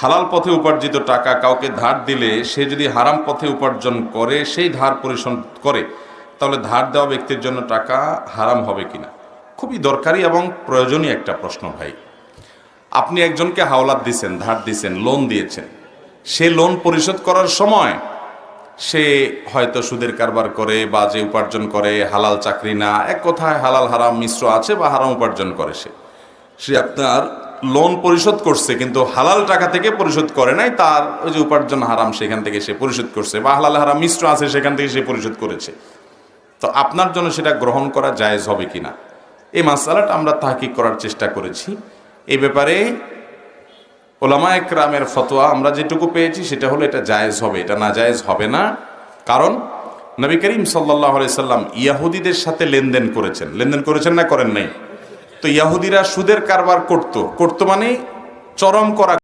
হালাল পথে উপার্জিত টাকা কাউকে ধার দিলে সে যদি হারাম পথে উপার্জন করে, সেই ধার পরিশোধ করে, তাহলে ধার দেওয়া ব্যক্তির জন্য টাকা হারাম হবে কিনা? খুবই দরকারি এবং প্রয়োজনীয় একটা প্রশ্ন ভাই। আপনি একজনকে হাওলাত দিছেন, ধার দিছেন, লোন দিয়েছেন। সে লোন পরিশোধ করার সময় সে হয়তো সুদের কারবার করে বা যে উপার্জন করে, হালাল চাকরি না, এক কথায় হালাল, হারাম, মিশ্র আছে বা হারাম উপার্জন করে সে। সে আপনার লোন পরিশোধ করছে, কিন্তু হালাল টাকা থেকে পরিশোধ করে নাই, তার ওই যে উপার্জন হারাম সেখান থেকে সে পরিশোধ করছে বা হালাল হারাম মিশ্র আছে সেখান থেকে সে পরিশোধ করেছে। তো আপনার জন্য সেটা গ্রহণ করা জায়েজ হবে কিনা? এই মাসালাটা আমরা তাহকিক করার চেষ্টা করেছি। এই ব্যাপারে ওলামা একরামের ফতোয়া আমরা যেটুকু পেয়েছি, সেটা হলো এটা জায়েজ হবে, এটা না জায়েজ হবে না। কারণ নবী করিম সাল্লাহ সাল্লাম ইয়াহুদিদের সাথে লেনদেন করেছেন। লেনদেন করেছেন না করেন নাই? তো ইয়াহুদিরা সুদের কারবার করত। করত মানে চরম করা